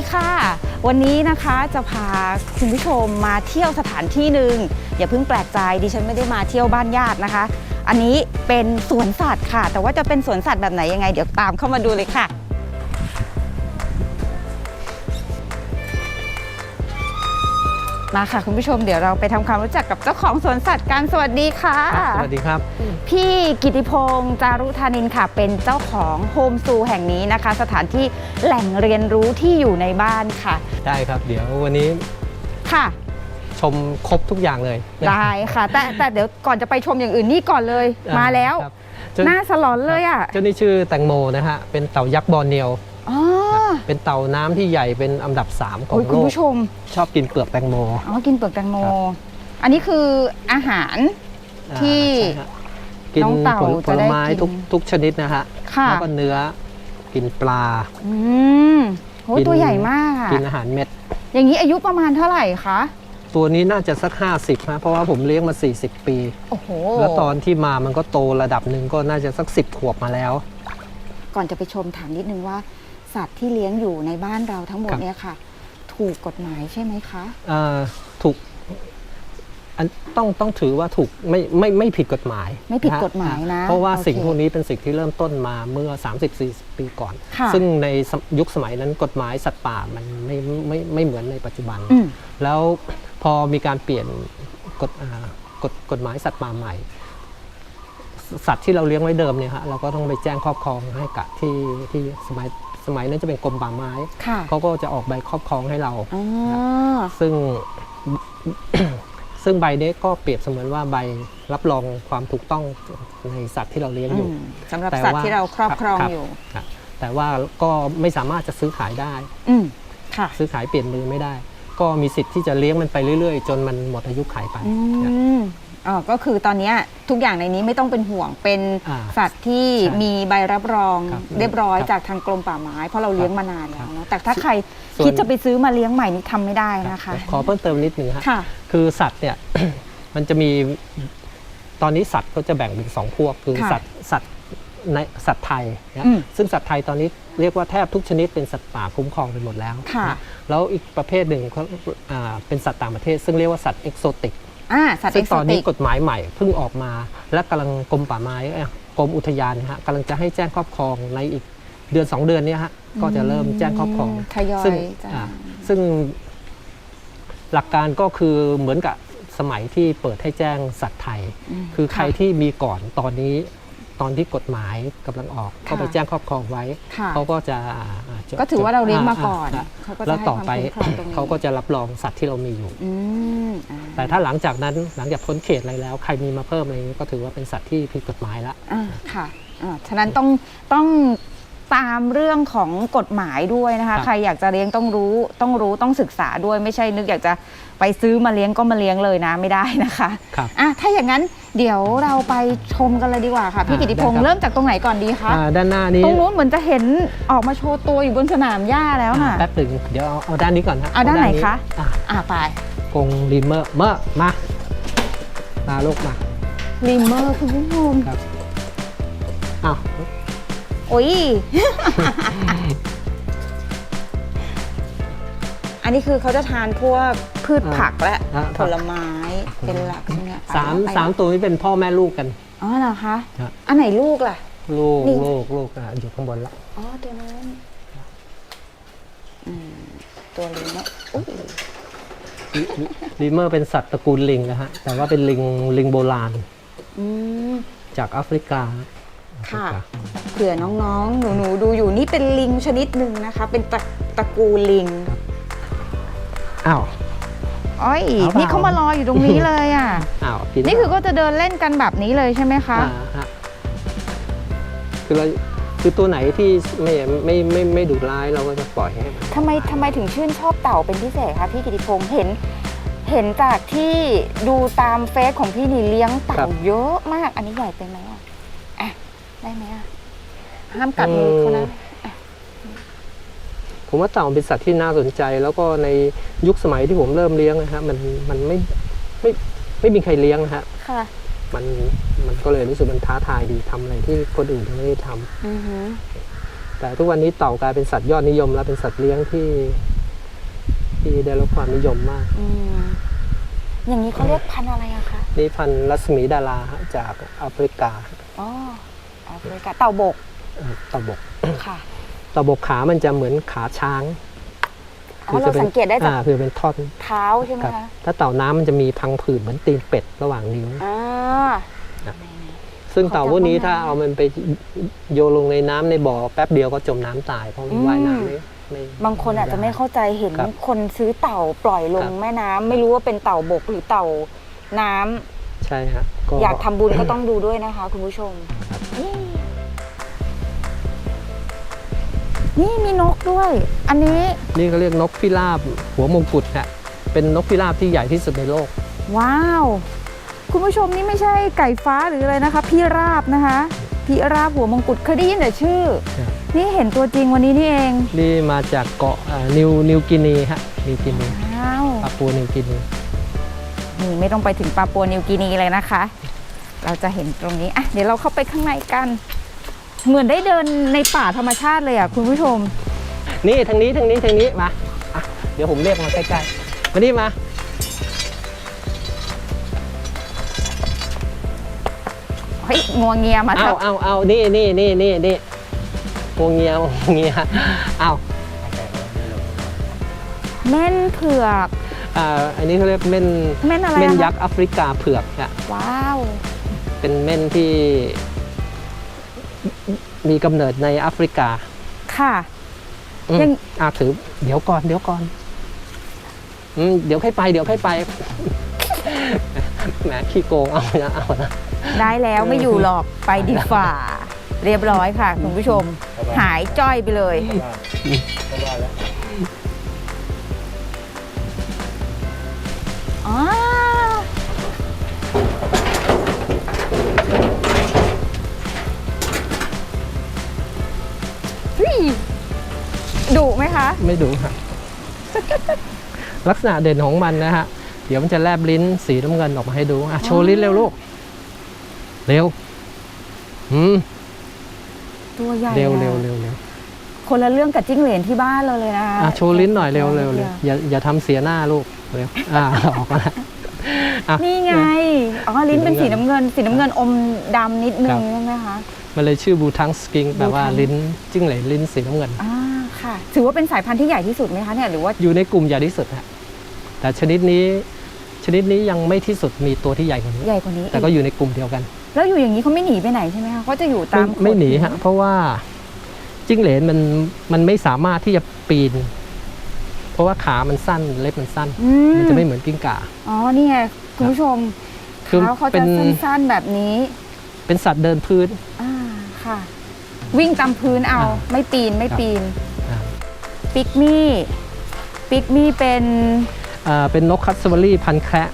วัสดีค่ะ วันนี้นะคะจะพาคุณผู้ชมมาเที่ยวสถานที่หนึ่งอย่าเพิ่งแปลกใจดิฉันไม่ได้มาเที่ยวบ้านญาตินะคะ อันนี้เป็นสวนสัตว์ค่ะ แต่ว่าจะเป็นสวนสัตว์แบบไหนยังไง เดี๋ยวตามเข้ามาดูเลยค่ะ มาค่ะคุณผู้ชมเดี๋ยวเราไปทำความรู้จักกับเจ้าของสวนสัตว์กันสวัสดีค่ะ สวัสดีครับ พี่กิติพงศ์จารุธานินค่ะ เป็นเจ้าของโฮมซูแห่งนี้นะคะ สถานที่แหล่งเรียนรู้ที่อยู่ในบ้านค่ะ ได้ครับ เดี๋ยววันนี้ค่ะ ชมครบทุกอย่างเลยนะได้ค่ะ แต่แต่เดี๋ยวก่อนจะไปชมอย่างอื่นนี่ก่อนเลย อ่มาแล้ว ครับเจ้าหน้าสลอนเลยอะเจ้านี่ชื่อแตงโมนะฮะเป็นเต่ายักษ์บอร์เนียว อ๋อ เป็นเต่าน้ำที่ใหญ่เป็นอันดับ 3 ของโอ้ยโลคุณก ผู้ชมชอบกินเปลือกแตงโม อ๋อกินเปลือกแตงโม ครับ อันนี้คืออาหาร อ่าที่ใช่ฮะกินน้องเต่าผลผจะลได้ไม้กิน ทุกทุกชนิดนะฮะค่ะแล้วก็เนื้อกินปลา อืมโหกิน ตัวใหญ่มากอะกินอาหารเม็ด อย่างนี้อายุประมาณเท่าไหร่คะตัวนี้น่าจะสัก 50นะเพราะว่าผมเลี้ยงมา 40 ปี โอ้โหแล้วตอนที่มามันก็โตระดับหนึ่งก็น่าจะสัก 10 ขวบมาแล้ว ก่อนจะไปชมถามนิดนึงว่า สัตว์ที่เลี้ยงอยู่ในบ้านเราทั้งหมดครับ เนี่ยค่ะ ถูกกฎหมายใช่ไหมคะ เอ่อถูกอันต้องต้องถือว่าถูกไม่ไม่ไม่ผิดกฎหมายไม่ผิดฮกฎหมายนะเพราะว่าโอเคสิ่งพวกนี้เป็นสิ่งที่เริ่มต้นมาเมื่อ 30-40 ปีก่อน ค่ะซึ่งในสมยุคสมัยนั้นกฎหมายสัตว์ป่ามันไม่ไม่ไม่เหมือนในปัจจุบัน อืม แล้วพอมีการเปลี่ยนกฎอ่ากฎกฎหมายสัตว์ป่าใหม่ สัตว์ที่เราเลี้ยงไว้เดิมเนี่ยฮะเราก็ต้องไปแจ้งครอบครองให้กับที่ที่สมัยส มัยนั้นจะเป็นกรมป่าไม้ค่ะเขาก็จะออกใบครอบครองให้เราอ๋อซึ่งซึ่งใบนี้ก็เปรียบเสมือนว่าใบรับรองความถูกต้องในสัตว์ที่เราเลี้ยงอยู่อืมสำหรับแต่สัตว์ว่าที่เราครอบครองครับอยู่ครับแต่ว่าก็ไม่สามารถจะซื้อขายได้อืมค่ะซื้อขายเปลี่ยนมือไม่ได้ ก็มีสิทธิ์ที่จะเลี้ยงมันไปเรื่อยๆ จนมันหมดอายุขัยไป อืนะมอ๋อก็คือตอนเนี้ยทุกอย่างในนี้ไม่ต้องเป็นห่วงเป็นอ่าสัตว์ที่ใช่มีใบรับรองครับเรียบร้อยครับจากทางกรมป่าไม้เพราะเราเลี้ยงมานานแล้วเนอะแต่ถ้าใครส่วน คิดจะไปซื้อมาเลี้ยงใหม่นี่ทำไม่ได้นะคะ ขอเพิ่มเติมนิดนึงฮะ ค่ะ คือสัตว์เนี่ย มันจะมีตอนนี้สัตว์ก็จะแบ่งเป็นสองพวก คือค่ะสัตว์สัตว์ในสัตว์ไทยนะอืมซึ่งสัตว์ไทยตอนนี้เรียกว่าแทบทุกชนิดเป็นสัตว์ป่าคุ้มครองไปหมดแล้วค่ะ นะแล้วอีกประเภทหนึ่งเขาอ่าเป็นสัตว์ต่างประเทศ ซึ่งเรียกว่าสัตว์เอกโซติก อ่าสัตว์ซึ่เอ็งกโซตอนตินี้กกฎหมายใหม่เพิ่งออกมา และกำลังกรมป่าไม้เอ้ยกรมอุทยานนะฮะกำลังจะให้แจ้งครอบครองในอีกเดือนสองเดือนเนี้ฮะก็จะเริ่มแจ้งครอบครอง ทยอยซึ่งจ้ะอ่าซึ่งหลักการก็คือเหมือนกับสมัยที่เปิดให้แจ้งสัตว์ไทยมคือใคระที่มีก่อนตอนนี้ ตอนที่กฎหมายกำลังออกก็ไปค่ะแจ้งครอบครองไว้ค่ะเขาก็จะอ่าจะก็ถือว่าเราเลี้ยงมาก่อนอ่าเขาก็จะแล้วให้ต่อไปความคุ้มครองตรงนี้เขาก็จะรับรองสัตว์ที่เรามีอยู่อืมอ่าแต่ถ้าหลังจากนั้นหลังจากพ้นเขตอะไรแล้ว ใครมีมาเพิ่มอะไรนี้ก็ถือว่าเป็นสัตว์ที่ผิดกฎหมายละอ่าค่ะอ่าฉะนั้นต้องต้องตามเรื่องของกฎหมายด้วยนะคะครับใครอยากจะเลี้ยงต้องรู้ต้องรู้ต้องศึกษาด้วยไม่ใช่นึกอยากจะ ไปซื้อมาเลี้ยงก็มาเลี้ยงเลยนะไม่ได้นะคะครับอะถ้าอย่างนั้นเดี๋ยวเราไปชมกันเลยดีกว่าค่ะพี่อ่ากิติพงศ์ได้ครับเริ่มจากตรงไหนก่อนดีคะอ่าด้านหน้านี้ตรงนู้นเหมือนจะเห็นออกมาโชว์ตัวอยู่บนสนามหญ้าแล้วน่ะ แป๊บหนึ่งเดี๋ยวเอาเอาด้านนี้ก่อนฮะเอาด้านไหนคะ อะอะไปกรงริมเมอร์เมอร์มามาลูกมาริมเมอร์คุณผู้ชมครับอ้าวโอ้ย อันนี้คือเขาจะทานพวก พืชผักและอ่าผลไม้เป็นหลักใช่ไหมคะสามไปสามตัวนี้เป็นพ่อแม่ลูกกัน อ๋อเหรอคะครับอันไหนลูกล่ะ ลูกนี่ ลูกลูกอะอยู่ข้างบนละอ๋อตัวนั้นอืมตัวลิงเนาะอุ๊ยริมเมอร์เป็นสัตว์ตระกูลลิงนะฮะ แต่ว่าเป็นลิงลิงโบราณอืม จากแอฟริกาค่ะแอฟริกาเผื่อน้องๆ หนูๆ ดูอยู่นี่เป็นลิงชนิดหนึ่งนะคะ เป็นตระตระกูลลิง อ้าว อ้อยเอาเปล่านี่นี่เขามารออยู่ตรงนี้เลยอะ อ้าวกินนี่คือก็จะเดินเล่นกันแบบนี้เลยใช่ไหมคะ อ่าฮะคือเราคือตัวไหนที่ไม่ไม่ไม่ไม่ดุร้ายเราก็จะปล่อยให้มันทำไมทำไมถึงชื่นชอบเต่าเป็นพิเศษคะพี่กิติพงศ์เห็น เห็นจากที่ดูตามเฟซของพี่นี่เลี้ยงเต่าเยอะมาก อันนี้ใหญ่ไปไหมอะ อะ ได้ไหมอะ ห้ามกัดมือเขานะ ผมว่าเต่าเป็นสัตว์ที่น่าสนใจ แล้วก็ในยุคสมัยที่ผมเริ่มเลี้ยงนะฮะมันมันไม่ไม่ไม่มีใครเลี้ยงนะฮะค่ะ มันมันก็เลยรู้สึกมันท้าทายดีทำอะไรที่คนอื่นยังไม่ได้ทำ อือหือ แต่ทุกวันนี้เต่ากลายเป็นสัตว์ยอดนิยม และเป็นสัตว์เลี้ยงที่ ที่ได้รับความนิยมมาก อืมอย่างนี้เขาเรียกพันธุ์อะไรอะคะ นี่พันธุ์รัศมีดาราฮะจากแอฟริกาอ๋อแอฟริกาเต่าบก เอ่อเต่าบก ค่ะ เต่าบกขามันจะเหมือนขาช้างอ๋อเราสังเกตได้จากอ่าคือเป็นท่อนเท้าใช่ไหมครับคะถ้าเต่าน้ำมันจะมีพังผืดเหมือนตีนเป็ดระหว่างนิ้วอ่าครับซึ่งเต่าพวกนี้ถ้าเอามันไปโยนลงในน้ำในบ่อแป๊บเดียวก็จมน้ำตายเพราะมันว่ายน้ำไม่ไม่บางคนอาจจะไม่เข้าใจเห็นครับคนซื้อเต่าปล่อยลงครับแม่น้ำไม่รู้ว่าเป็นเต่าบกหรือเต่าน้ำใช่ฮะก็อยากทำบุญก็ต้องดูด้วยนะคะ คุณผู้ชม นี่นี่มีนกด้วย อันนี้นี่เขาเรียกนกพิราบหัวมงกุฎฮะเป็นนกพิราบที่ใหญ่ที่สุดในโลก ว้าว คุณผู้ชมนี่ไม่ใช่ไก่ฟ้าหรืออะไรนะคะพี่ราบนะคะพี่ราบหัวมงกุฎเคยได้ยินแต่ชื่อ ครับ นี่เห็นตัวจริงวันนี้นี่เองนี่มาจากเกาะอ่านิวนิวกินีฮะนิวกินีว้าว ปาปัวนิวกินี นี่ไม่ต้องไปถึงปาปัวนิวกินีเลยนะคะ เราจะเห็นตรงนี้ อะ เดี๋ยวเราเข้าไปข้างในกัน เหมือนได้เดินในป่าธรรมชาติเลยอะคุณผู้ชม นี่ทางนี้ทางนี้ทางนี้มาอะเดี๋ยวผมเรียกมาใกล้ๆมานี่มา เฮ้ยงวงเงียมาเอาเถอะเอาเอานี่นี่นี่นี่นี่งวงเงียงวงเงียเอาเม่นเผือกอ่าอันนี้เขาเรียกเม่นเม่นอะไรเม่นอะคะยักษ์แอฟริกาเผือกฮะว้าว เป็นเม่นที่ มีกำเนิดในแอฟริกาค่ะอืมยังอ่าถือ เดี๋ยวก่อน เดี๋ยวก่อนอืมเดี๋ยวค่อยไป เดี๋ยวค่อยไป แหมขี้โกงเอานะเอานะ ได้แล้วไม่อยู่หรอกไปดีฝ่า เรียบร้อยค่ะ คุณผู้ชม หายจ้อยไปเลยอ๋อ ไหมคะไม่ดูฮะลักษณะเด่นของมันนะฮะ เดี๋ยวมันจะแลบลิ้นสีน้ำเงินออกมาให้ดู อะ โชว์ลิ้นเร็วลูก เร็ว อืม ตัวใหญ่เร็วอะเร็วเร็วเร็วคนละเรื่องกับจิ้งเหลนที่บ้านเราเลยนะอะ โชว์ลิ้นหน่อยเร็วเร็วเร็วอย่าอย่าทำเสียหน้าลูก เร็ว อ่าออกมาแล้วอะนี่ไง อ๋อ ลิ้นเป็นสีสีน้ำน้ำเงิเงินนสีน้ำเงินอมดำนิดนึครังบใช่ไหมคะ มันเลยชื่อบูทังสกิงแปลว่าบูทังลิ้นจิ้งเหลนลิ้นสีน้ำเงิน อ่า ค่ะ ถือว่าเป็นสายพันธุ์ที่ใหญ่ที่สุดไหมคะเนี่ยหรือว่าอยู่ในกลุ่มใหญ่ที่สุดฮะแต่ชนิดนี้ชนิดนี้ยังไม่ที่สุดมีตัวที่ใหญ่กว่านี้ ใหญ่กว่านี้แต่ก็อีกอยู่ในกลุ่มเดียวกัน แล้วอยู่อย่างนี้เขาไม่หนีไปไหนใช่ไหมคะเขาจะอยู่ตามไม่ไม่หนีฮะเพราะว่าจิ้งเหลนมันมันไม่สามารถที่จะปีน เพราะว่าขามันสั้นเล็บมันสั้นอืมันมจะไม่เหมือนกิ้งก่าอ๋อนี่ไงคุณผู้ชมคือเท้าเขาเป็จะนสั้นๆแบบนี้ เป็นสัตว์เดินพื้นอ่าค่ะ วิ่งตามพื้นเอาอ่าไม่ปีนไม่ครับปีนอ่า ปิกมี่ปิกมี่เป็นอ่าเป็นนกคัตสวารีพันธุ์แคระ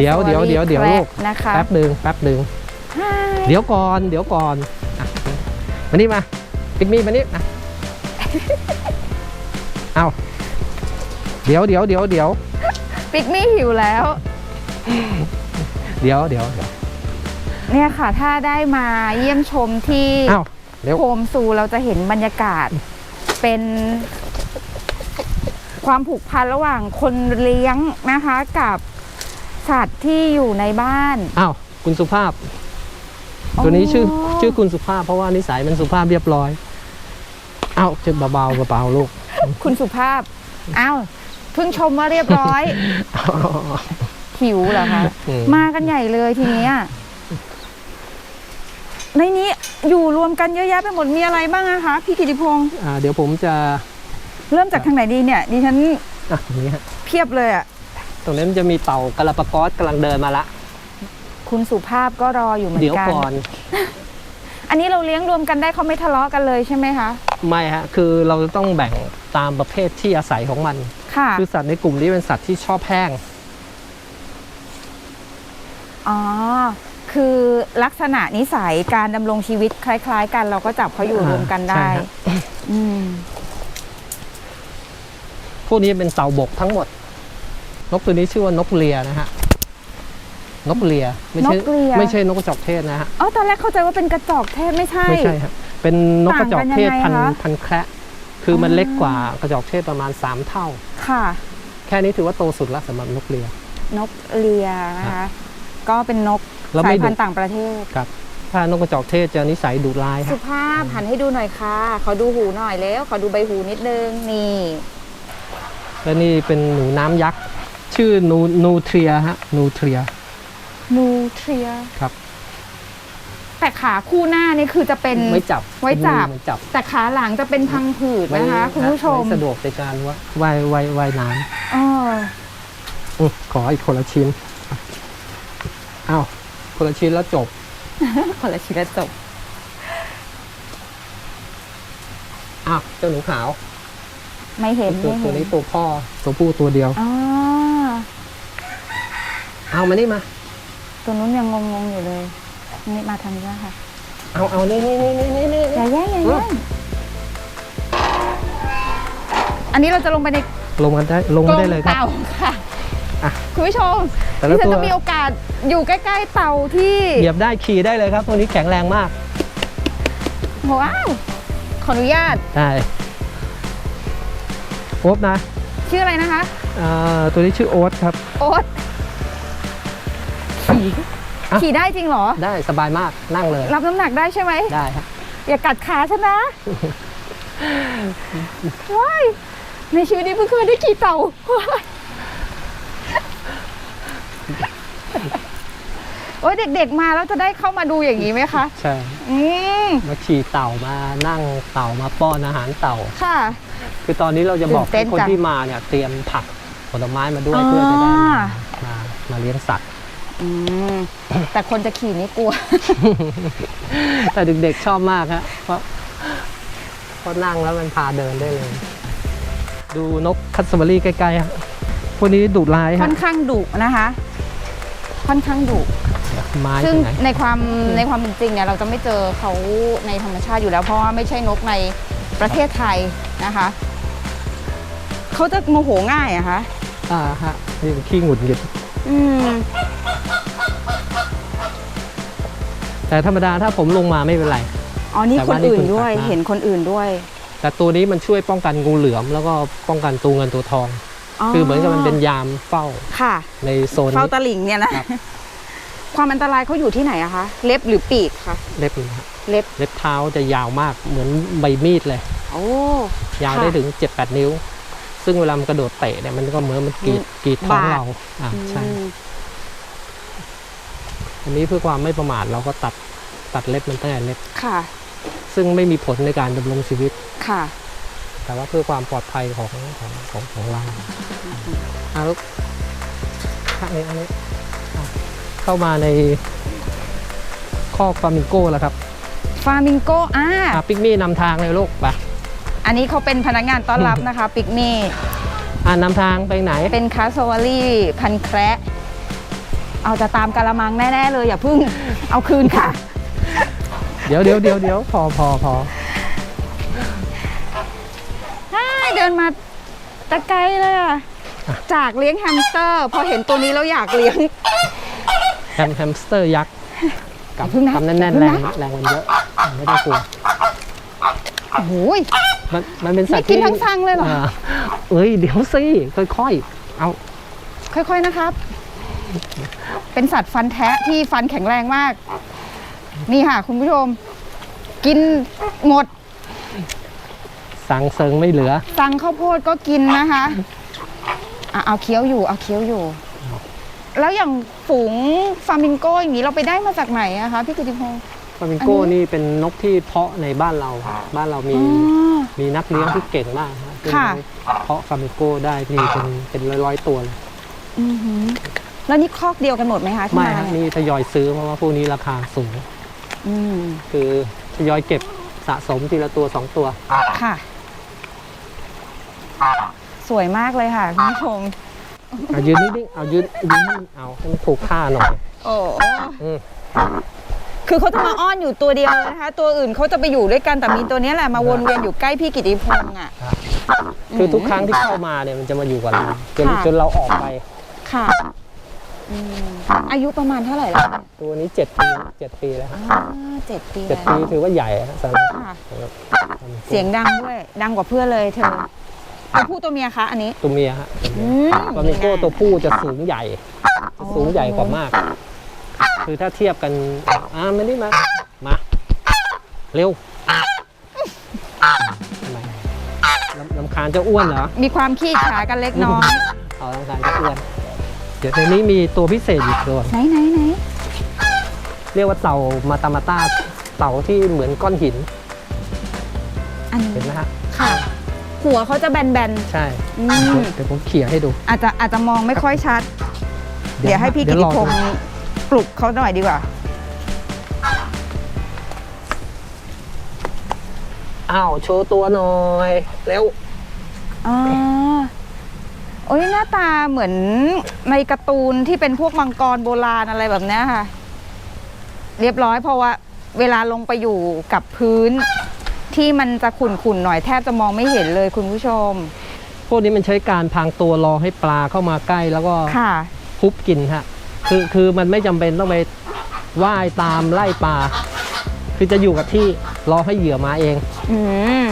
เดี๋ยวเดี๋ยวเดี๋ยวเดี๋ยวลูกนะคะแป๊บหนึ่งแป๊บหนึ่งใช่เดี๋ยวก่อนเดี๋ยวก่อนอะมานี่มาปิกมี่มานี่อะเอาเดี๋ยวเดี๋ยวเดี๋ยวเดี๋ยวปิกมี่หิวแล้ว เดี๋ยวเดี๋ยวเดี๋ยวเนี่ยค่ะถ้าได้มาเยี่ยมชมที่เอ้าเดี๋ยวโฮมซูเราจะเห็นบรรยากาศเป็น ความผูกพันระหว่างคนเลี้ยงนะคะกับสัตว์ที่อยู่ในบ้าน อ้าวคุณสุภาพ ตัวนี้ชื่ออชื่อคุณสุภาพ เพราะว่านิสัยมันสุภาพเรียบร้อยเอ้าจะเบาๆเบาๆลูก คุณสุภาพ อ้าวเพิ่งชมว่าเรียบร้อยหิวเหรอคะอืมมากันใหญ่เลยทีเนี้ยในนี้อยู่รวมกันเยอะแยะไปหมดมีอะไรบ้างอะคะพี่กิติพงศ์อ่าเดี๋ยวผมจะ เริ่มจากทางไหนดีเนี่ยดิฉันอะตรงนี้ฮะเพียบเลยอะตรงนี้มันจะมีเต่ากระปะกอสกำลังเดินมาละ คุณสุภาพก็รออยู่เหมือเดี๋ยนวกันก่อน อันนี้เราเลี้ยงรวมกันได้เขาไม่ทะเลาะกันเลยใช่ไหมคะ ไม่ฮะ คือเราต้องแบ่งตามประเภทที่อาศัยของมัน ค่ะ คือสัตว์ในกลุ่มนี้เป็นสัตว์ที่ชอบแห้ง อ๋อ คือลักษณะนิสัยการดำรงชีวิตคล้าย ๆ กันเราก็จับเขาอยู่อ่ารวมกันได้ใช่ฮะอืม พวกนี้เป็นเต่าบกทั้งหมด นกตัวนี้ชื่อว่านกเลียนะฮะนกเลียไม่ใช่นกเลีย ไม่ใช่นกกระจอกเทศนะฮะอ๋อตอนแรกเข้าใจว่าเป็นกระจอกเทศไม่ใช่ไม่ใช่ฮะเป็นนกกระจอกเทศพันต่างกันยังไงธุ์คะพันธุ์แคระคือมันอ่าเล็กกว่ากระจอกเทศประมาณ 3 เท่า ค่ะ แค่นี้ถือว่าโตสุดแล้วสำหรับนกเลีย นกเลียนะคะก็เป็นนกแล้วสาไม่ยดุพันธุ์ต่างประเทศครับ ถ้านกกระจอกเทศจะนิสัยดุร้ายคสุรับภาพหันให้ดูหน่อยค่ะขอดูหูหน่อยแล้วขอดูใบหูนิดนึงนี่ และนี่เป็นหนูน้ำยักษ์ ชื่อนูนูเทรียฮะนูเทรียนูเทรียครับ แต่ขาคู่หน้านี่คือจะเป็นไว้จับไว้จับมือจับแต่ขาหลังจะเป็นพังผืดนะคะ ไว้คุณผู้ชมไว้สะดวกในการว่าว่ายว่ายว่ายน้เออำอืมขออีกคนละชิ้นอ้าวคนละชิ้นแล้วจบ คนละชิ้นละจบ อ้าวเจ้าหนูขาว ไม่เห็นตัวไม่ตัวเห็นนี้ตัวพ่อตัวผู้ตัวเดียว อ๋อเอามานี่มา ตัวนู้นยังงงๆอยู่เลยนี่มาทางนี้แล้วค่ะเอาเอานี่นี่นี่นี่นี่อย่าแย่งอย่าแย่งอันนี้เราจะลงไปในลงมาได้ลงกรมางได้เลยครับ เต่าค่ะอะคุณผู้ชมแต่ละที่ฉันตัว จะมีโอกาสอยู่ใกล้ ๆ เต่าที่เหยียบได้ขี่ได้เลยครับตัวนี้แข็งแรงมากว้าวขออนุญาต ได้ โอ๊บนะชื่ออะไรนะคะอ่าตัวนี้ชื่อโอ๊ตครับ โอ๊ตขี่อะ ขี่ได้จริงเหรอ ได้สบายมากนั่งเลย รับน้ำหนักได้ใช่ไหม ได้ครับ อย่ากัดขาฉันนะ ว้ายในชีวิตนี้เพิ่งเคยได้ขี่เต่าว้าย โอ้ยเด็กๆมาแล้วจะได้เข้ามาดูอย่างนี้ไหมคะ ใช่อืมมาขี่เต่ามานั่งเต่ามาป้อนอาหารเต่า ค่ะ คือตอนนี้เราจะบอกตื่นเต้นให้คนจัง ที่มาเนี่ยเตรียมผักผลไม้มาด้วยอ่าเพื่อจะได้มามามาเลี้ยงสัตว์ อืมแต่คนจะขี่นี่กลัว แต่เด็กๆชอบมากฮะเพราะเพราะนั่งแล้วมันพาเดินได้เลย ดูนกคัตสมารีใกล้ๆฮะพวกนี้ดุร้ายค่ฮะอนข้างดุนะคะ ค่อนข้างดุ ไม้ซึ่งที่ไหนในความในความเป็นจริงเนี่ยเราจะไม่เจอเขาในธรรมชาติอยู่แล้วเพราะว่าไม่ใช่นกในประเทศไทยนะคะเขาจะโมโหง่ายอะคะอ่าฮะนี่ขี้หงุดหงิด อืมแต่ธรรมดาถ้าผมลงมาไม่เป็นไร อ๋อนี่แต่คนว่านี่อื่นคุณด้วย ตัดมาเห็นคนอื่นด้วยแต่ตัวนี้มันช่วยป้องกันงูเหลือม แล้วก็ป้องกันตัวเงินตัวทอง คือเหมือนกับมันเป็นยามเฝ้าค่ะในโซนเฝ้านี้ ตะหลิงเนี่ยนะครับ ความอันตรายเขาอยู่ที่ไหนอะคะ เล็บหรือปีกคะเล็บนะฮะเล็บเล็บเท้าจะยาวมากเหมือนใบมีดเลย โอ้ยาวค่ะได้ถึง 7-8 นิ้ว ซึ่งเวลามันกระโดดเตะเนี่ยมันก็เหมือนมันกรีดกรีดท้องบาดเราอ่าใช่อืมอันนี้เพื่อความไม่ประมาทเราก็ตัดตัดเล็บมันตั้งแต่เล็บค่ะ ซึ่งไม่มีผลในการดำรงชีวิตค่ะ แต่ว่าเพื่อความปลอดภัยของของของของเราเอาลูกอันนี้อันนี้อะ เข้ามาในคอกฟามิงโก้แล้วครับฟามิงโกอ่าอะปิกมี่นำทางเลยลูกไปอันนี้เขาเป็นพนักงานต้อนรับนะคะปิกมี่อ่านำทางไปไหน เป็นคาสวารี่พันแคระเอาจะตามกะละมังแน่ๆเลยอย่าพึ่งเอาคืนค่ะ เดี๋ยวเดี๋ยวเดี๋ยวเดี๋ยวพอพอพอฮ่าเดินมาตะไกลเลยอะจากเลี้ยงแฮมสเตอร์ พอเห็นตัวนี้แล้วอยากเลี้ยงแฮมแฮมสเตอร์ยักษ์กับอย่าเพิ่งนะกำแน่นอย่าๆเพิ่แรงงนะ แรงมันเยอะไม่ต้องกลัวโอ้โหย มันมันเป็นสัตว์ไม่กินที่ทั้งฟังเลยเหรอาเอ้ยเดี๋ยวสิค่อยๆเอาค่อยๆนะครับ เป็นสัตว์ฟันแทะที่ฟันแข็งแรงมาก นี่ค่ะ คุณผู้ชม กินหมด สั่งเซิงไม่เหลือสั่งข้าวโพดก็กินนะคะอะเอาเคี้ยวอยู่ เอาเคี้ยวอยู่ แล้วอย่างฝูงฟามิงโกอย่างนี้เราไปได้มาจากไหนอะคะพี่กิติพงศ์ฟลามิงโก้อันนี้นี่เป็นนกที่เพาะในบ้านเราบ้านเรามีอ๋อ มีนักเลี้ยงที่เก่งมากฮะซึ่งค่ะ เพาะฟลามิงโก้ได้มีเป็นเป็นร้อยๆตัวเลยอือหือแล้วนี่คอกเดียวกันหมดไหมคะที่ไม่มาฮะเนี่ยนี่ทยอยซื้อเพราะว่าพวกนี้ราคาสูง อืมคือทยอยเก็บสะสมทีละตัวสองตัว ค่ะ สวยมากเลยค่ะคุณผู้ชม เอายืนนิ่งๆเอายืนยืนให้มันเอาให้มันถูกค่าหน่อยโอ้อืมคือเขาจะมาอ้อนอยู่ตัวเดียวนะคะ ตัวอื่นเขาจะไปอยู่ด้วยกันแต่มีตัวเนี้ยแหละมาวนเวียนอยู่ใกล้พี่กิติพงษ์อะ คือทุกครั้งที่เข้ามาเนี่ยมันจะมาอยู่กับเราจนค่ะ จนเราออกไป ค่ะอืมอายุประมาณเท่าไหร่แล้วคะตัวนี้เจ็ดปีเจ็ดปีแล้วฮะอ่าเจ็ดปีเจ็ดแล้วปีถือว่าใหญ่ฮะสำหรับค่ะ สำหรับ เสียงดังด้วย ดังกว่าเพื่อนเลยเธอ ตัวผู้ตัวเมียคะอันนี้ตัวเมียฮะอืมฟลามิงโกตัวผู้จะสูงใหญ่อ๋อสูงใหญ่กว่ามาก คือถ้าเทียบกันอ่ามานี่มามาเร็วทำไมลำลำคาญจะอ้วนเหรอ มีความขี้ขลาดกันเล็กน้อยเอาลำคาญจะอ้วน เดี๋ยวในนี้มีตัวพิเศษอีกตัวไหนไหนไหนเรียกว่าเต่ามาตามาต้าเต่าที่เหมือนก้อนหิน อันเห็นนี้ไหมฮะค่ะ หัวเขาจะแบนใช่ๆอืเดี๋ยวมเดี๋ยวผมเขี่ยให้ดู อาจจะอาจจะมองไม่ค่อยชัด เดี๋ยวให้พี่กิเดี๋ติลองพงศ์ปลุกเขาหน่อยดีกว่า อ้าวโชว์ตัวหน่อยเร็วอ๋อโอ้ยหน้าตาเหมือนในการ์ตูนที่เป็นพวกมังกรโบราณอะไรแบบเนี้ยค่ะ เรียบร้อยเพราะว่า เวลาลงไปอยู่กับพื้น ที่มันจะขุ่นๆหน่อยแทบจะมองไม่เห็นเลยคุณผู้ชม พวกนี้มันใช้การพรางตัวรอให้ปลาเข้ามาใกล้แล้วก็ค่ะฮุบกินฮะคือคือมันไม่จำเป็นต้องไปว่ายตามไล่ปลาคือจะอยู่กับที่รอให้เหยื่อมาเอง อืม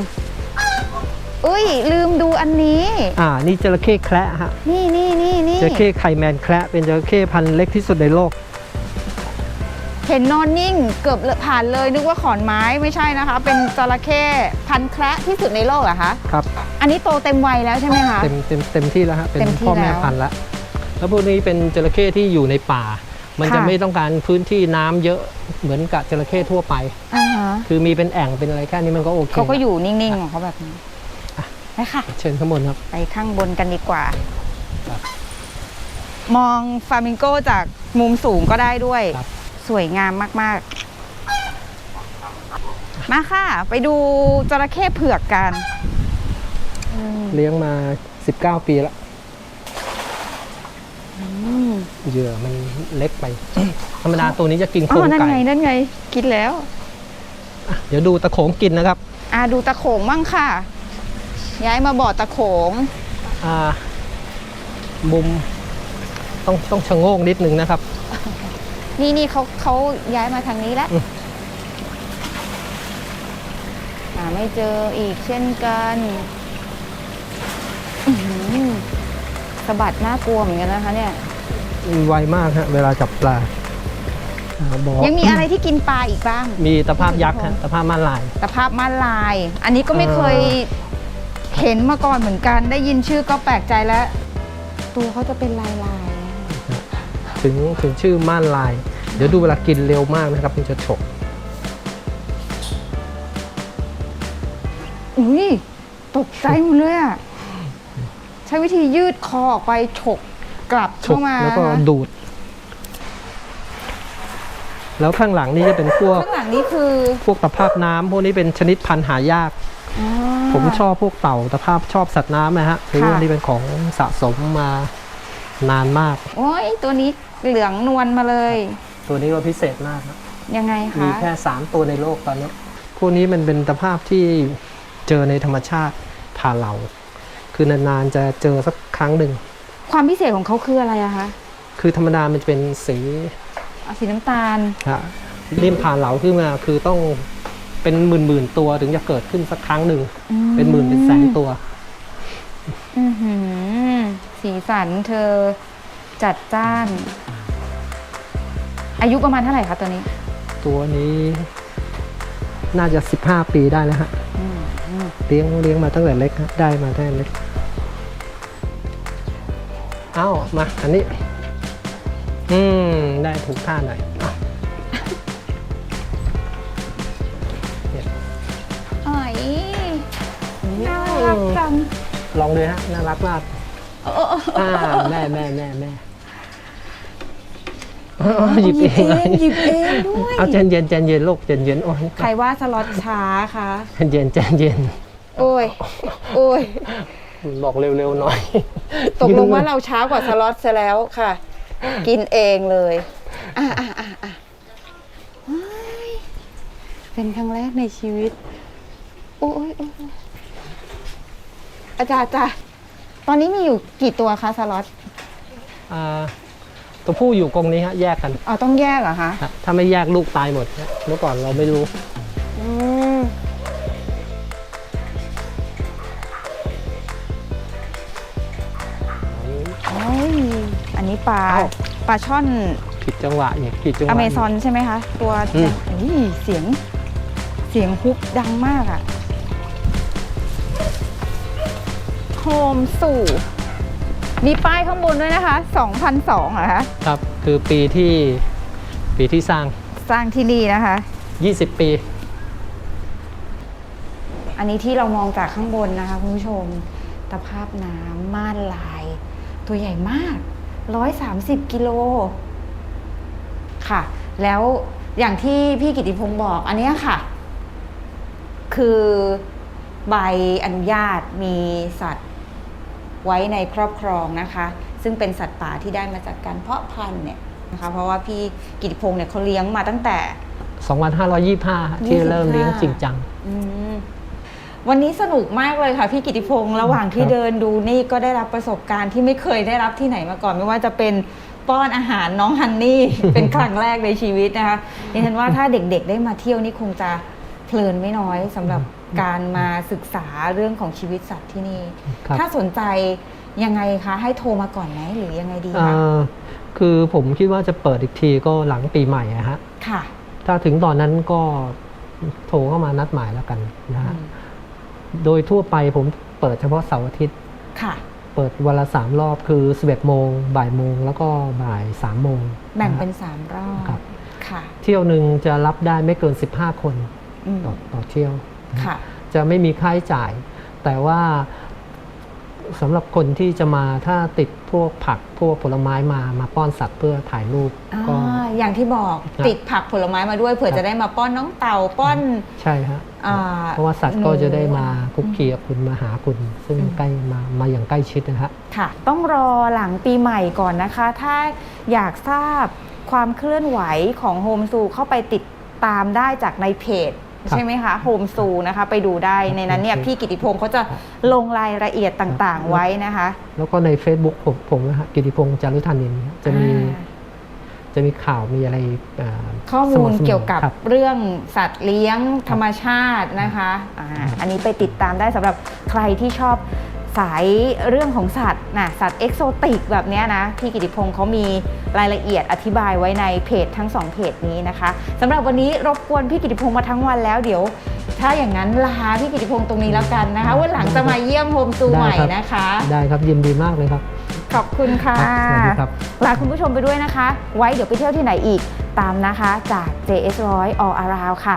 อุ้ยลืมดูอันนี้ อ่า นี่จระเข้แคระฮะนี่นี่นี่นี่จระเข้ไข่แมนแคระเป็นจระเข้พันธุ์เล็กที่สุดในโลก เห็นนอนนิ่งเกือบผ่านเลยนึกว่าขอนไม้ไม่ใช่นะคะ เป็นจระเข้พันธุ์แคระที่สุดในโลกเหรอคะครับ อันนี้โตเต็มวัยแล้วใช่ไหมคะ เต็มเต็มเต็มที่แล้วฮะเป็นเต็มที่พ่อแม่แล้ว พันธุ์แล้วแล้วพวกนี้เป็นจระเข้ที่อยู่ในป่า มันจะค่ะไม่ต้องการพื้นที่น้ำเยอะเหมือนกับจระเข้ทั่วไป อ่าฮะคือมีเป็นแอ่งเป็นอะไรแค่นี้มันก็โอเคเขาก็ละอยู่นิ่งๆของเขาแบบนี้ไปค่ะ เชิญข้างบนครับ ไปข้างบนกันดีกว่า ครับมองฟลามิงโกจากมุมสูงก็ได้ด้วย ครับ สวยงามมากๆ มาค่ะ ไปดูจระเข้เผือกกันอืมเลี้ยงมา 19 ปีแล้วอืมเหยื่อมันเล็กไป ธรรมดาตัวนี้จะกินโคอ๋รองนั่นไก่ไงนั่นไงคิดแล้ว เดี๋ยวดูตะโขงกินนะครับ อ่าดูตะโขงมั่งค่ะ ย้ายมาบ่อตะโขง อ่ามุมต้องต้องชะโงกนิดนึงนะครับ นี่นี่เขาเขาย้ายมาทางนี้แล้วอืมหาไม่เจออีกเช่นกันอื้อหือสะบัดน่ากลัวเหมือนกันนะคะ เนี่ยไวมากฮะเวลาจับปลาอ่าบอกยังมีอะไรที่กินปลาอีกบ้าง มีตะภาพยักษ์ฮะตะภาพม่านลายตะภาพม่านลาย อันนี้ก็ไม่เอ่อเคยเห็นมาก่อนเหมือนกัน ได้ยินชื่อก็แปลกใจแล้ว ตัวเขาจะเป็นลายลายๆอะ ถึงถึงชื่อม่านลาย เดี๋ยวดูเวลากินเร็วมากนะครับมันจะฉกอุ้ยตกใจหมดเลยอะใช้วิธียืดคอออกไปฉกกลับฉเข้ากมาแล้วก็นะคะดูด แล้วข้างหลังนี่จะเป็นพวกข้างหลังนี้คือพวกตะภาพน้ำพวกนี้เป็นชนิดพันธุ์หายากอผมชอบพวกเต่าตะภาพชอบสัตว์น้ำนะฮะคือว่านี่เป็นของสะสมมา นานมาก โอ้ยตัวนี้เหลืองนวลมาเลย ตัวนี้ก็พิเศษมากครับยังไงมีคะแค่ 3 ตัวในโลกตอนนี้พวกนี้มันเป็นตะภาพที่เจอในธรรมชาติผ่านเรา คือนานๆจะเจอสักครั้งหนึ่ง ความพิเศษของเขาคืออะไรอะคะ คือธรรมดามันจะเป็นสีเอาสีน้ำตาลฮะริมผ่านเหลาขึ้นมาคือต้องเป็นหมื่นหมื่นๆตัวถึงจะเกิดขึ้นสักครั้งหนึ่งอืมเป็นหมื่นเป็นแสนตัว อือหือ สีสันเธอจัดจ้าน อายุประมาณเท่าไหร่คะตัวนี้ตัวนี้ น่าจะ 15 ปีได้แล้วฮะอืมอืมเลี้ยงเลี้ยงมาตั้งแต่เล็กฮะได้มาตั้งแต่เล็กเอ้ามาอันนี้ อืม ได้ถูกท่าหน่อยอะอ๋อยน่ารักจังลองเลยฮะน่ารักมากเอ่าแม่แม่แม่แม่หยิบเองหยิบเองด้วยเอาเจนเย็นเจนเย็นลูกเจนเย็นโอ้ยใครว่าสล็อตช้าคะเจนเย็นเจนเย็นโอ้ยโอ้ยบอกเร็วๆหน่อย ตกลงว่าเราช้ากว่าสล็อตซะแล้วค่ะ กินเองเลยอะอะอะอะเป็นครั้งแรกในชีวิต โอ้ยโอ้ยอาจารย์จ้ะ ตอนนี้มีอยู่กี่ตัวคะสล็อตอ่าตัวผู้อยู่กรงนี้ฮะแยกกันอ๋อต้องแยกเหรอคะฮะถ้าไม่แยกลูกตายหมดฮะเมื่อก่อนเราไม่รู้ อืมโอ้ยอันนี้ปลาเอ้า ปลาช่อนผิดจังหวะเนี่ยผิดจังหวะอเมซอนใช่ไหมคะ ตัวอืม อุ้ยเสียงเสียงฮุกดังมากอะ โฮมสู่มีป้ายข้างบนด้วยนะคะ 2,002เหรอคะครับ คือปีที่ปีที่สร้าง สร้างที่นี่นะคะ 20 ปี อันนี้ที่เรามองจากข้างบนนะคะคุณผู้ชมตะภาพน้ำม่านลาย ตัวใหญ่มาก 130 กิโล ค่ะ แล้วอย่างที่พี่กิติพงศ์บอกอันเนี้ยค่ะ คือใบอนุญาตมีสัตว์ ไว้ในครอบครองนะคะ ซึ่งเป็นสัตว์ป่าที่ได้มาจากการเพาะพันธุ์เนี่ยนะคะเพราะว่าพี่กิติพงศ์เนี่ยเขาเลี้ยงมาตั้งแต่ 2525 ที่เริ่มเลี้ยงจริงจัง อืมวันนี้สนุกมากเลยค่ะพี่กิติพงศ์ระหว่างที่ครับ เดินดูนี่ก็ได้รับประสบการณ์ที่ไม่เคยได้รับที่ไหนมาก่อน ไม่ว่าจะเป็นป้อนอาหารน้องฮันนี่ เป็นครั้งแรกในชีวิตนะคะดิฉันว่าถ้าเด็กๆได้มาเที่ยวนี่คงจะเพลินไม่น้อยสำหรับ การมาศึกษาเรื่องของชีวิตสัตว์ที่นี่ ครับ ถ้าสนใจยังไงคะ ให้โทรมาก่อนไหมหรือยังไงดีเอ่คะอคือผมคิดว่าจะเปิดอีกทีก็หลังปีใหม่อะฮะ ค่ะถ้าถึงตอนนั้นก็โทรเข้ามานัดหมายแล้วกันนะฮะอืมโดยทั่วไปผมเปิดเฉพาะเสาร์อาทิตย์ ค่ะ เปิดวันละสามรอบคือ 11โมงบ่ายโมงแล้วก็บ่าย3โมงแบ่งเป็นนะฮะสามรอบครับค่ะ เที่ยวหนึ่งจะรับได้ไม่เกิน 15 คนอืมต่อต่อเที่ยวนะฮะค่ะ จะไม่มีค่าใช้จ่าย แต่ว่าสำหรับคนที่จะมาถ้าติดพวกผักพวกผลไม้มามาป้อนสัตว์เพื่อถ่ายรูปก็อ่าอย่างที่บอกครับติดผักผลไม้มาด้วยเผื่อครับจะได้มาป้อนน้องเต่าป้อนใช่ฮะอ่าเพราะว่าสัตว์ก็จะได้มาหนูคุกคีกับคุณมาหาคุณ ซึ่งอืมใกล้มามาอย่างใกล้ชิดนะฮะค่ะ ต้องรอหลังปีใหม่ก่อนนะคะ ถ้าอยากทราบความเคลื่อนไหวของโฮมซูเข้าไปติดตามได้จากในเพจครับ ใช่ไหมคะโฮมซูนะคะไปดูได้ในนั้นเนี่ยโอเคพี่กิติพงศ์เขาจะลงรายละเอียดต่างๆไว้นะคะ แล้วก็ใน Facebook ผมผมนะฮะกิติพงศ์จารุธานินจะมีอ่าจะมีข่าวมีอะไราข้อมูลสๆเกี่ยวกับครับเรื่องสัตว์เลี้ยงธรรมชาตินะคะอาอันนี้ไปติดตามได้สำหรับใครที่ชอบ สายเรื่องของสัตว์นะสัตว์เอกโซติกแบบเนี้ยนะ พี่กิติพงศ์เขามีรายละเอียดอธิบายไว้ในเพจทั้งสองเพจนี้นะคะสำหรับวันนี้รบกวนพี่กิติพงศ์มาทั้งวันแล้วเดี๋ยว ถ้าอย่างนั้นลาพี่กิติพงศ์ตรงนี้แล้วกันนะคะวันหลังจะมาเยี่ยมโฮมซูได้ใหม่ครับนะคะ ได้ครับยินดีมากเลยครับ ขอบคุณค่ะครับสวัสดีครับลาคุณผู้ชมไปด้วยนะคะ ไว้เดี๋ยวไปเที่ยวที่ไหนอีกตามนะคะจาก JS 100 All Around ค่ะ